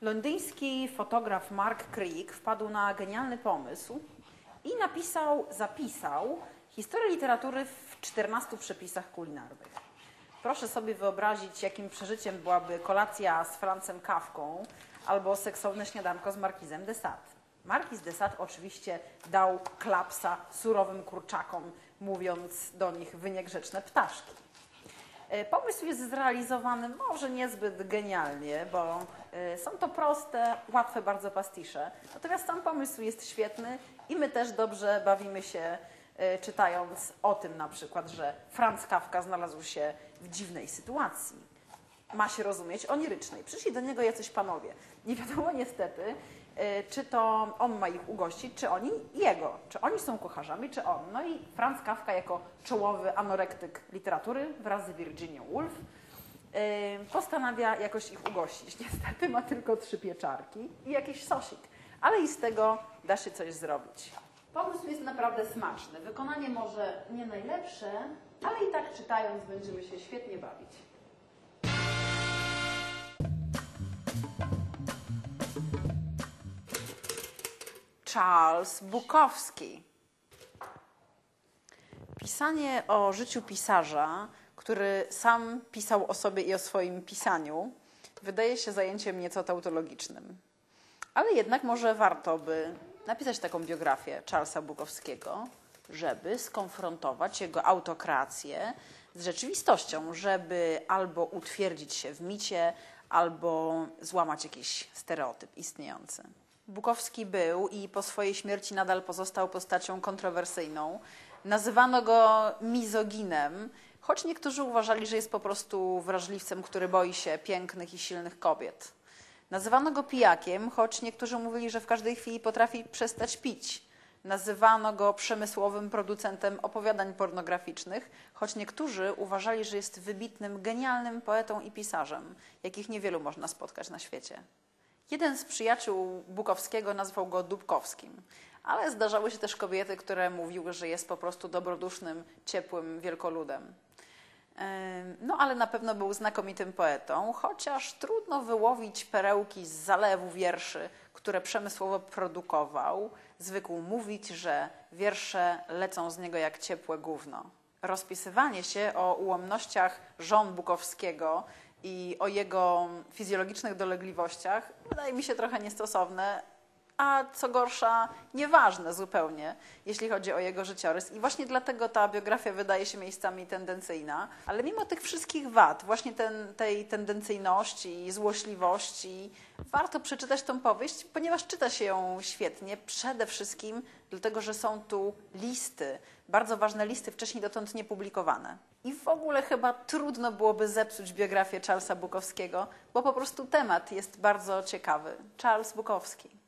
Londyński fotograf Mark Creek wpadł na genialny pomysł i napisał, zapisał historię literatury w 14 przepisach kulinarnych. Proszę sobie wyobrazić, jakim przeżyciem byłaby kolacja z Francem Kawką albo seksowne śniadanko z Markizem de Sade. Markiz de Sade oczywiście dał klapsa surowym kurczakom, mówiąc do nich wy niegrzeczne ptaszki. E, Pomysł jest zrealizowany może niezbyt genialnie, bo e, są to proste, łatwe bardzo pastisze. Natomiast sam pomysł jest świetny i my też dobrze bawimy się e, czytając o tym na przykład, że Franz Kafka znalazł się w dziwnej sytuacji. Ma się rozumieć onirycznej. Przyszli do niego jacyś panowie. Nie wiadomo niestety, czy to on ma ich ugościć, czy oni jego. Czy oni są kucharzami, czy on. No i Franz Kafka jako czołowy anorektyk literatury wraz z Virginia Woolf e, postanawia jakoś ich ugościć. Niestety ma tylko trzy pieczarki i jakiś sosik, ale i z tego da się coś zrobić. Pomysł jest naprawdę smaczny. Wykonanie może nie najlepsze, ale i tak czytając będziemy się świetnie bawić. Charles Bukowski. Pisanie o życiu pisarza, który sam pisał o sobie i o swoim pisaniu, wydaje się zajęciem nieco tautologicznym. Ale jednak może warto by napisać taką biografię Charlesa Bukowskiego, żeby skonfrontować jego autokrację z rzeczywistością, żeby albo utwierdzić się w micie, albo złamać jakiś stereotyp istniejący. Bukowski był i po swojej śmierci nadal pozostał postacią kontrowersyjną. Nazywano go mizoginem, choć niektórzy uważali, że jest po prostu wrażliwcem, który boi się pięknych i silnych kobiet. Nazywano go pijakiem, choć niektórzy mówili, że w każdej chwili potrafi przestać pić. Nazywano go przemysłowym producentem opowiadań pornograficznych, choć niektórzy uważali, że jest wybitnym, genialnym poetą i pisarzem, jakich niewielu można spotkać na świecie. Jeden z przyjaciół Bukowskiego nazwał go Dubkowskim, ale zdarzały się też kobiety, które mówiły, że jest po prostu dobrodusznym, ciepłym wielkoludem. No, ale na pewno był znakomitym poetą, chociaż trudno wyłowić perełki z zalewu wierszy, które przemysłowo produkował. Zwykł mówić, że wiersze lecą z niego jak ciepłe gówno. Rozpisywanie się o ułomnościach żon Bukowskiego i o jego fizjologicznych dolegliwościach wydaje mi się trochę niestosowne, a co gorsza, nieważne zupełnie, jeśli chodzi o jego życiorys. I właśnie dlatego ta biografia wydaje się miejscami tendencyjna. Ale mimo tych wszystkich wad, właśnie ten, tej tendencyjności złośliwości, warto przeczytać tą powieść, ponieważ czyta się ją świetnie, przede wszystkim dlatego, że są tu listy, bardzo ważne listy, wcześniej dotąd niepublikowane. I w ogóle chyba trudno byłoby zepsuć biografię Charlesa Bukowskiego, bo po prostu temat jest bardzo ciekawy. Charles Bukowski.